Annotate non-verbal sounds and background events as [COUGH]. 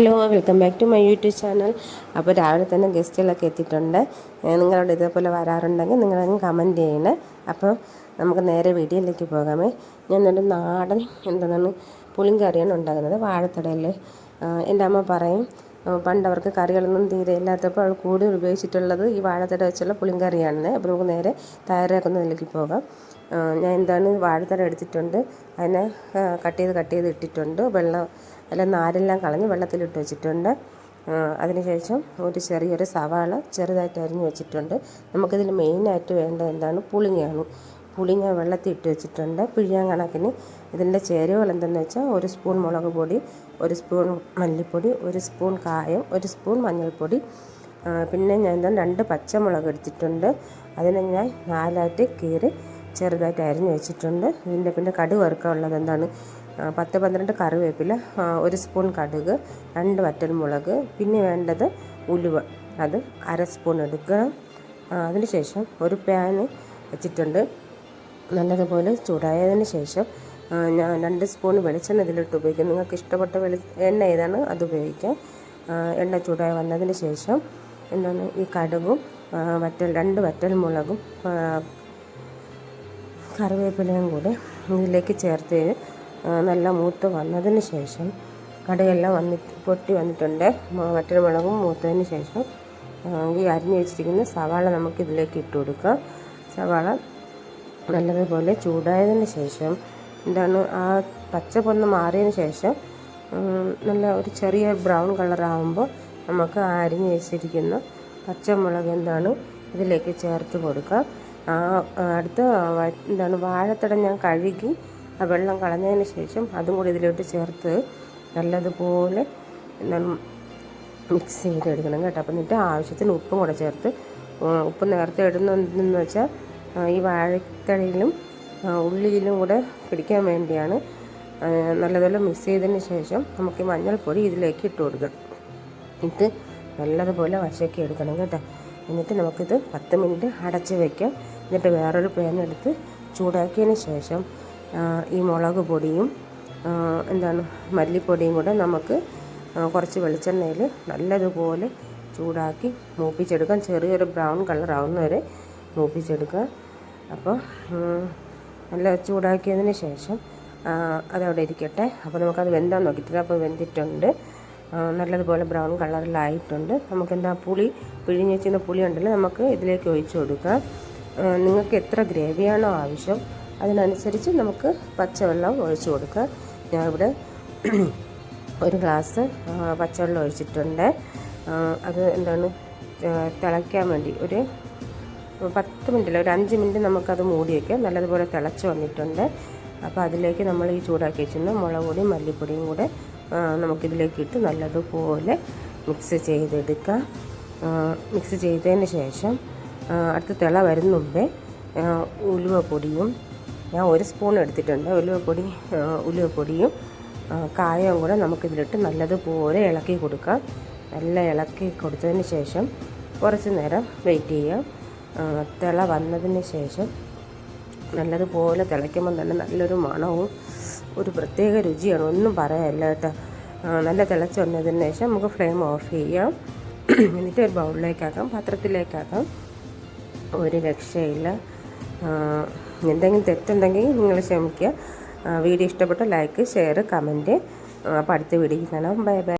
Hello welcome back to my YouTube channel അപ്പോൾ രാവിലെ തന്നെ ഗസ്റ്റുകളൊക്കെ എത്തിയിട്ടുണ്ട്. നിങ്ങളോട് ഇതേപോലെ വരാറുണ്ടെങ്കിൽ നിങ്ങളങ്ങ് കമന്റ് ചെയ്യണേ. അപ്പോൾ നമുക്ക് നേരെ വീഡിയോയിലേക്ക് പോകാമേ. ഞാൻ എന്റെ നാടൻ എന്താണ് പുളിങ്കറിയാണ് ഉണ്ടാക്കുന്നത്. വാഴത്തടയിൽ എന്റെ അമ്മ പറയും പണ്ടവർക്ക് കറികളൊന്നും തീരെ ഇല്ലാത്തപ്പോൾ അവൾ കൂടുതൽ ഉപയോഗിച്ചിട്ടുള്ളത് ഈ വാഴത്തട വെച്ചുള്ള പുളിങ്കറിയാണ് അപ്പോൾ നമുക്ക് നേരെ തയ്യാറാക്കുന്നതിലേക്ക് പോകാം. ഞാൻ എന്താണ് വാഴത്തട എടുത്തിട്ടുണ്ട്. അതിനെ കട്ട് ചെയ്ത് കട്ട് ചെയ്ത് ഇട്ടിട്ടുണ്ട്. വെള്ളം അല്ല നാരെല്ലാം കളഞ്ഞ് വെള്ളത്തിലിട്ട് വെച്ചിട്ടുണ്ട്. അതിനുശേഷം ഒരു ചെറിയൊരു സവാള ചെറുതായിട്ട് അരിഞ്ഞ് വെച്ചിട്ടുണ്ട്. നമുക്കിതിൽ മെയിനായിട്ട് വേണ്ടത് എന്താണ്? പുളിങ്ങയാണ്. പുളിങ്ങ വെള്ളത്തിൽ ഇട്ട് വെച്ചിട്ടുണ്ട്. പിഴിയാൻ കണക്കിന് ഇതിന്റെ ചേരുവകൾ എന്തെന്ന് വെച്ചാൽ ഒരു സ്പൂൺ മുളക് പൊടി ഒരു സ്പൂൺ മല്ലിപ്പൊടി ഒരു സ്പൂൺ കായം ഒരു സ്പൂൺ മഞ്ഞൾപ്പൊടി. പിന്നെ ഞാൻ രണ്ട് പച്ചമുളക് എടുത്തിട്ടുണ്ട്. അതിനെ ഞാൻ നാലായിട്ട് കീറി ചെറുതായിട്ട് അരിഞ്ഞ് വെച്ചിട്ടുണ്ട്. ഇതിന്റെ പിന്നെ കടുവറുക്കുള്ളത് എന്താണ്? പത്ത് പന്ത്രണ്ട് കറിവേപ്പില ഒരു സ്പൂൺ കടുക് രണ്ട് വറ്റൽമുളക് പിന്നെ വേണ്ടത് ഉലുവ. അത് അര സ്പൂൺ എടുക്കണം. അതിന് അതിനുശേഷം ഒരു പാൻ വെച്ചിട്ടുണ്ട്. നല്ലതുപോലെ ചൂടായതിന് ശേഷം ഞാൻ രണ്ട് സ്പൂൺ വെളിച്ചെണ്ണ ഇതിലിട്ട് ഉപയോഗിക്കും. നിങ്ങൾക്ക് ഇഷ്ടപ്പെട്ട വെളി എണ്ണ ഏതാണ് അത് ഉപയോഗിക്കാം. എണ്ണ ചൂടായി വന്നതിന് ശേഷം എന്താണ് ഈ കടുകും വറ്റൽ രണ്ട് വറ്റൽ മുളകും കറിവേപ്പിലയും കൂടെ ഇതിലേക്ക് ചേർത്ത് നല്ല മൂത്ത് വന്നതിന് ശേഷം കടുകെല്ലാം വന്നിട്ട് പൊട്ടി വന്നിട്ടുണ്ട്. മറ്റൊരു മുളകും മൂത്തതിന് ശേഷം ഈ അരിഞ്ഞ് വെച്ചിരിക്കുന്ന സവാള നമുക്ക് ഇതിലേക്ക് ഇട്ട് കൊടുക്കാം. സവാള നല്ലതുപോലെ ചൂടായതിന് ശേഷം എന്താണ് ആ പച്ചപ്പൊന്ന് മാറിയതിന് ശേഷം നല്ല ഒരു ചെറിയ ബ്രൗൺ കളറാകുമ്പോൾ നമുക്ക് അരിഞ്ഞ് വെച്ചിരിക്കുന്ന പച്ചമുളക് എന്താണ് ഇതിലേക്ക് ചേർത്ത് കൊടുക്കാം. അടുത്ത എന്താണ് വാഴത്തട ഞാൻ കഴുകി ആ വെള്ളം കളഞ്ഞതിന് ശേഷം അതും കൂടി ഇതിലോട്ട് ചേർത്ത് നല്ലതുപോലെ മിക്സ് ചെയ്തെടുക്കണം കേട്ടോ. അപ്പം എന്നിട്ട് ആവശ്യത്തിന് ഉപ്പും കൂടെ ചേർത്ത് ഉപ്പ് നേരത്തെ ഇടുന്നതെന്ന് വെച്ചാൽ ഈ വാഴത്തടിയിലും ഉള്ളിയിലും കൂടെ പിടിക്കാൻ വേണ്ടിയാണ് നല്ലതുപോലെ മിക്സ് ചെയ്തതിന് ശേഷം നമുക്ക് ഈ മഞ്ഞൾപ്പൊടി ഇതിലേക്ക് ഇട്ട് കൊടുക്കണം ഇട്ട് നല്ലതുപോലെ വശക്കി എടുക്കണം കേട്ടോ. എന്നിട്ട് നമുക്കിത് പത്ത് മിനിറ്റ് അടച്ച് വയ്ക്കാം എന്നിട്ട് വേറൊരു പാൻ എടുത്ത് ചൂടാക്കിയതിന് ശേഷം ഈ മുളക് പൊടിയും എന്താണ് മല്ലിപ്പൊടിയും കൂടെ നമുക്ക് കുറച്ച് വെളിച്ചെണ്ണയിൽ നല്ലതുപോലെ ചൂടാക്കി മൂപ്പിച്ചെടുക്കാം. ചെറിയൊരു ബ്രൗൺ കളർ ആവുന്നവരെ മൂപ്പിച്ചെടുക്കുക. അപ്പോൾ നല്ല ചൂടാക്കിയതിന് ശേഷം അതവിടെ ഇരിക്കട്ടെ. അപ്പോൾ നമുക്കത് വെന്താൻ നോക്കിയിട്ടില്ല. അപ്പോൾ വെന്തിട്ടുണ്ട്. നല്ലതുപോലെ ബ്രൗൺ കളറിലായിട്ടുണ്ട്. നമുക്കെന്താ പുളി പിഴിഞ്ഞ് വെച്ചിരുന്ന പുളി ഉണ്ടല്ലോ നമുക്ക് ഇതിലേക്ക് ഒഴിച്ചു കൊടുക്കാം. നിങ്ങൾക്ക് എത്ര ഗ്രേവിയാണോ ആവശ്യം അതിനനുസരിച്ച് നമുക്ക് പച്ചവെള്ളം ഒഴിച്ചു കൊടുക്കുക. ഞാൻ ഇവിടെ [CLEARS THROAT] ഒരു ഗ്ലാസ് പച്ചവെള്ളം ഒഴിച്ചിട്ടുണ്ട്. അത് എന്താണ് തിളയ്ക്കാൻ വേണ്ടി ഒരു പത്ത് മിനിറ്റില്ല ഒരു അഞ്ച് മിനിറ്റ് നമുക്കത് മൂടി വയ്ക്കാം നല്ലതുപോലെ തിളച്ച് വന്നിട്ടുണ്ട്. അപ്പോൾ അതിലേക്ക് നമ്മൾ ഈ ചൂടാക്കി വെച്ചിരുന്ന മുളക് പൊടിയും മല്ലിപ്പൊടിയും കൂടെ നമുക്കിതിലേക്ക് ഇട്ട് നല്ലതുപോലെ മിക്സ് ചെയ്തെടുക്കാം. മിക്സ് ചെയ്തതിന് ശേഷം അടുത്ത തിള വരുന്ന മുമ്പേ പൊടിയും ഉലുവപ്പൊടിയും ഞാൻ ഒരു സ്പൂൺ എടുത്തിട്ടുണ്ട് ഉലുവപ്പൊടി ഉലുവപ്പൊടിയും കായവും കൂടെ നമുക്കിതിലിട്ട് നല്ലതുപോലെ ഇളക്കി കൊടുക്കാം. നല്ല ഇളക്കി കൊടുത്തതിന് ശേഷം കുറച്ച് നേരം വെയിറ്റ് ചെയ്യാം തിള വന്നതിന് ശേഷം നല്ലതുപോലെ തിളയ്ക്കുമ്പോൾ തന്നെ നല്ലൊരു മണവും ഒരു പ്രത്യേക രുചിയാണ്. ഒന്നും പറയാനില്ല കേട്ടോ. നല്ല തിളച്ച് വന്നതിന് ശേഷം നമുക്ക് ഫ്ലെയിം ഓഫ് ചെയ്യാം. എന്നിട്ട് ഒരു ബൗളിലേക്കാക്കാം പാത്രത്തിലേക്കാക്കാം. ഒരു രക്ഷയില്ല. എന്തെങ്കിലും തെറ്റുണ്ടെങ്കിൽ നിങ്ങൾ ക്ഷമിക്കുക. വീഡിയോ ഇഷ്ടപ്പെട്ട ലൈക്ക് ഷെയർ കമന്റ് അപ്പോൾ അടുത്ത വീഡിയോ കാണാം. Bye bye